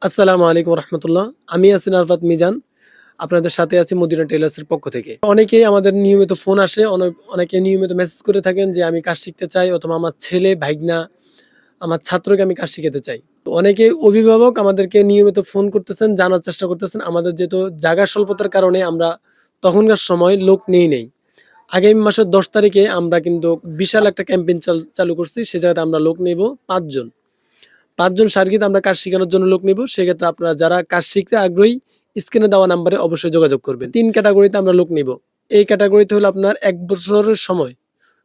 আসসালামু আলাইকুম রহমতুল্লাহ। আমি আছি আরফাত মিজান। আপনাদের সাথে আছি মদিনা টেলার্সের পক্ষ থেকে। অনেকেই আমাদের নিয়মিত ফোন আসে, অনে- অনেকে নিয়মিত মেসেজ করে থাকেন যে, আমি কাজ শিখতে চাই অথবা আমার ছেলে, ভাইগনা, আমার ছাত্রকে আমি কাজ শিখাতে চাই। অনেকে অভিভাবক আমাদেরকে নিয়মিত ফোন করতেছেন, জানার চেষ্টা করতেছেন। আমাদের যেহেতু জায়গা স্বল্পতার কারণে আমরা তখনকার সময় লোক নেই নেই। আগামী মাসের দশ তারিখে আমরা কিন্তু বিশাল একটা ক্যাম্পেইন চালু করছি। সে জায়গাতে আমরা লোক নেব পাঁচজন। পাঁচজন সার্গিত আমরা কাজ শেখানোর জন্য লোক নেব। সেক্ষেত্রে আপনারা যারা কাজ শিখতে আগ্রহী, স্ক্রিনে দেওয়া নাম্বারে অবশ্যই যোগাযোগ করবেন। তিন ক্যাটাগরিতে আমরা লোক নেব। এই ক্যাটাগরিতে হলো আপনার এক বছরের সময়,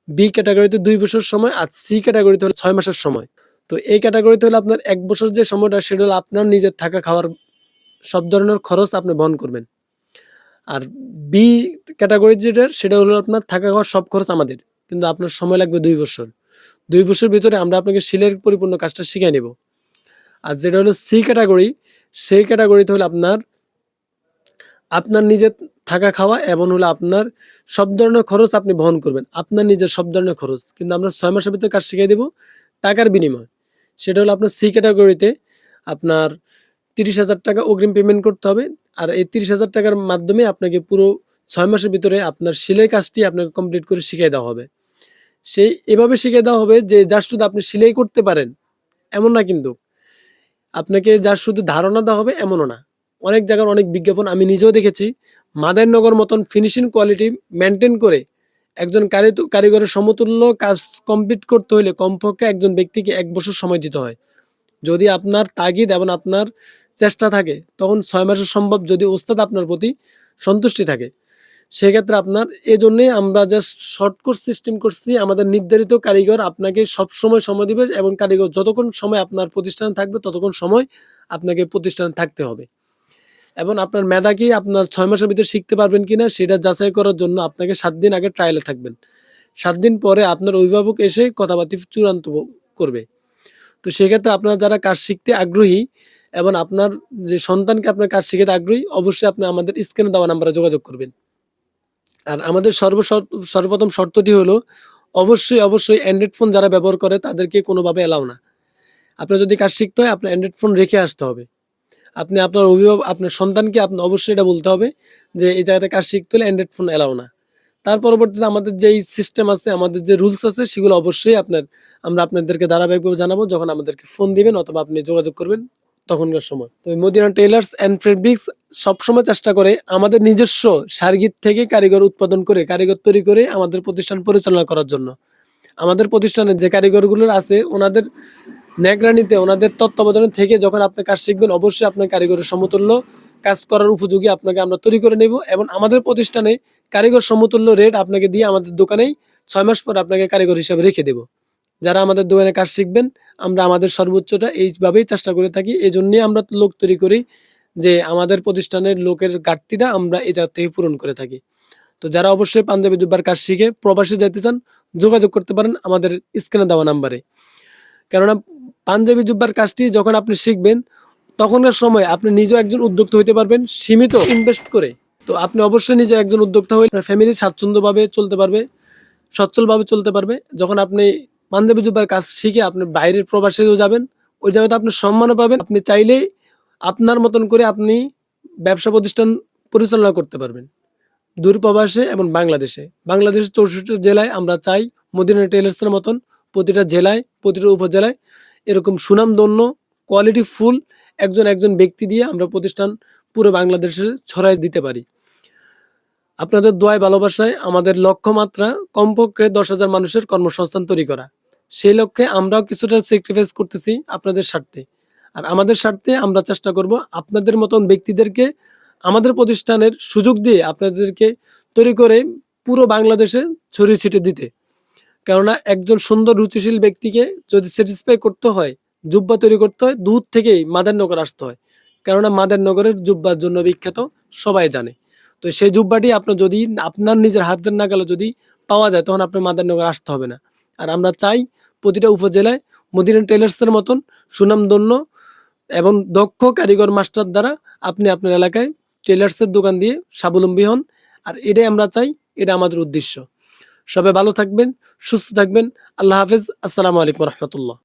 বি ক্যাটাগরিতে দুই বছর সময়, আর সি ক্যাটাগরিতে হলো ছয় মাসের সময়। তো এই ক্যাটাগরিতে হলো আপনার এক বছর যে সময়টা, সেটা হলো আপনার নিজের থাকা খাওয়ার সব ধরনের খরচ আপনি বহন করবেন। আর বি ক্যাটাগরি যেটা সেটা হলো আপনার থাকা খাওয়ার সব খরচ আমাদের। কিন্তু আপনার সময় লাগবে দুই বছর। দুই বছর ভিতরে আমরা আপনাকে সিলের পরিপূর্ণ কাজটা শিখিয়ে নেব। আর যেটা হলো সি ক্যাটাগরি, সেই ক্যাটাগরিতে হলো আপনার আপনার নিজের থাকা খাওয়া এবং হলো আপনার সব ধরনের খরচ আপনি বহন করবেন। আপনার নিজের সব ধরনের খরচ। কিন্তু আমরা ছয় মাসের ভিতরে কাজ শিখিয়ে দেব টাকার বিনিময়। সেটা হলো আপনার সি ক্যাটাগরিতে আপনার তিরিশ হাজার টাকা অগ্রিম পেমেন্ট করতে হবে। আর এই তিরিশ হাজার টাকার মাধ্যমে আপনাকে পুরো ছয় মাসের ভিতরে আপনার সেলাই কাজটি আপনাকে কমপ্লিট করে শিখিয়ে দেওয়া হবে। সেই এভাবে শিখিয়ে দেওয়া হবে যে যার শুধু আপনি সেলাই করতে পারেন, এমন না কিন্তু। আপনাকে যার শুধু ধারণা দেওয়া হবে এমনও না। অনেক জায়গার অনেক বিজ্ঞাপন আমি নিজেও দেখেছি, মাদারনগর মতন ফিনিশিং কোয়ালিটি মেনটেন করে একজন কারি- কারিগরের সমতুল্য কাজ কমপ্লিট করতে হলে কমপক্ষে একজন ব্যক্তিকে এক বছর সময় দিতে হয়। যদি আপনার তাগিদ এবং আপনার চেষ্টা থাকে, তখন ছয় মাসের সম্ভব যদি ওস্তাদ আপনার প্রতি সন্তুষ্টি থাকে। সেক্ষেত্রে আপনার এই জন্যই আমরা জাস্ট শর্ট কোর্স সিস্টেম করছি। আমাদের নির্ধারিত কারিগর আপনাকে সব সময় সময় দিবে এবং কারিগর যতক্ষণ সময় আপনার প্রতিষ্ঠানে থাকবে, ততক্ষণ সময় আপনাকে প্রতিষ্ঠানে থাকতে হবে। এবং আপনার মেধা কি আপনার ছয় মাসের ভিতরে শিখতে পারবেন কিনা, সেটা যাচাই করার জন্য আপনাকে সাত দিন আগে ট্রায়ালে থাকবেন। সাত দিন পরে আপনার অভিভাবক এসে কথাবার্তি চূড়ান্ত করবে। তো সেক্ষেত্রে আপনারা যারা কাজ শিখতে আগ্রহী এবং আপনার যে সন্তানকে আপনার কাজ শিখাতে আগ্রহী, অবশ্যই আপনি আমাদের স্ক্রিনে দেওয়া নাম্বারে যোগাযোগ করবেন। আর আমাদের সর্ব সর্বপ্রথম শর্তটি হলো অবশ্যই অবশ্যই অ্যান্ড্রয়েড ফোন যারা ব্যবহার করে তাদেরকে কোনোভাবে এলাও না। আপনার যদি কাজ শিখতে হয়, আপনার অ্যান্ড্রয়েড ফোন রেখে আসতে হবে। আপনি আপনার অভিভাবক আপনার সন্তানকে আপনি, অবশ্যই এটা বলতে হবে যে এই জায়গাতে কাজ শিখতে হলে অ্যান্ড্রয়েড ফোন এলাও না। তার পরবর্তীতে আমাদের যেই সিস্টেম আছে, আমাদের যে রুলস আছে, সেগুলো অবশ্যই আপনার, আমরা আপনাদেরকে ধারাবাহিকভাবে জানাব যখন আমাদেরকে ফোন দিবেন অথবা আপনি যোগাযোগ করবেন। তখনকার সময়। তো মদিনা টেলার্স অ্যান্ড ফেব্রিক্স সবসময় চেষ্টা করে আমাদের নিজস্ব সার্গিত থেকে কারিগর উৎপাদন করে, কারিগর তৈরি করে আমাদের প্রতিষ্ঠান পরিচালনা করার জন্য। আমাদের প্রতিষ্ঠানে যে কারিগরগুলো আছে, ওনাদের ন্যাগরানিতে ওনাদের তত্ত্বাবধানে থেকে যখন আপনি কাজ শিখবেন, অবশ্যই আপনার কারিগরের সমতুল্য কাজ করার উপযোগী আপনাকে আমরা তৈরি করে নেব এবং আমাদের প্রতিষ্ঠানে কারিগর সমতুল্য রেট আপনাকে দিয়ে আমাদের দোকানেই ছয় মাস পর আপনাকে কারিগর হিসাবে রেখে দেব। যারা আমাদের দোকানে কাজ শিখবেন, আমরা আমাদের সর্বোচ্চটা এইভাবেই চেষ্টা করে থাকি। এই জন্যই আমরা লোক তৈরি করি যে আমাদের প্রতিষ্ঠানের লোকের ঘাটতিটা আমরা এই জায়গা থেকে পূরণ করে থাকি। তো যারা অবশ্যই পাঞ্জাবি জুব্বার কাজ শিখে প্রবাসে যাইতে চান, যোগাযোগ করতে পারেন আমাদের স্ক্রিনে দেওয়া নাম্বারে। কেননা পাঞ্জাবি জুব্বার কাজটি যখন আপনি শিখবেন তখনকার সময় আপনি নিজেও একজন উদ্যোক্তা হইতে পারবেন, সীমিত ইনভেস্ট করে। তো আপনি অবশ্যই নিজে একজন উদ্যোক্তা হয়ে ফ্যামিলি স্বাচ্ছন্দ্যভাবে চলতে পারবে, সচ্ছলভাবে চলতে পারবে। যখন আপনি পাঞ্জাবি জুব্বার কাজ শিখে আপনি বাইরের প্রবাসেও যাবেন, ওই জায়গাতে আপনি সম্মানও পাবেন। আপনি চাইলেই আপনার মতন করে আপনি ব্যবসা প্রতিষ্ঠান পরিচালনা করতে পারবেন। দূর প্রবাসে এবং বাংলাদেশে। বাংলাদেশের চৌষট্টি জেলায় আমরা চাই মদিনা টেলার্সের মতন প্রতিটা জেলায়, প্রতিটা উপজেলায় এরকম সুনামধন্য কোয়ালিটি ফুল একজন একজন ব্যক্তি দিয়ে আমরা প্রতিষ্ঠান পুরো বাংলাদেশে ছড়াই দিতে পারি। আপনাদের দোয়ায় ভালোবাসায় আমাদের লক্ষ্যমাত্রা কমপক্ষে দশ হাজার মানুষের কর্মসংস্থান তৈরি করা। সেই লক্ষ্যে আমরাও কিছুটা স্যাক্রিফাইস করতেছি আপনাদের স্বার্থে। আর আমাদের স্বার্থে আমরা চেষ্টা করব আপনাদের মতন ব্যক্তিদেরকে আমাদের প্রতিষ্ঠানের সুযোগ দিয়ে আপনাদেরকে তৈরি করে পুরো বাংলাদেশে ছড়িয়ে ছিটিয়ে দিতে। কেননা একজন সুন্দর, রুচিশীল ব্যক্তিকে যদি স্যাটিসফাই করতে হয়, জুব্বা তৈরি করতে হয়, দূর থেকেই মাদারনগর আসতে হয়। কেননা মাদারনগরের জুব্বার জন্য বিখ্যাত, সবাই জানে। তো সেই জুব্বাটি আপনার যদি, আপনার নিজের হাতের নাগালে যদি পাওয়া যায়, তখন আপনার মাদারনগর আসতে হবে না। আর আমরা চাই প্রতিটা উপজেলায় মদিনা টেলার্সের মতন সুনামধন্য এবং দক্ষ কারিগর মাস্টার দ্বারা আপনি আপনার এলাকায় টেলার্সের দোকান দিয়ে স্বাবলম্বী হন। আর এটাই আমরা চাই, এটা আমাদের উদ্দেশ্য। সবাই ভালো থাকবেন, সুস্থ থাকবেন। আল্লাহ হাফেজ। আসসালামু আলাইকুম রহমতুল্লাহ।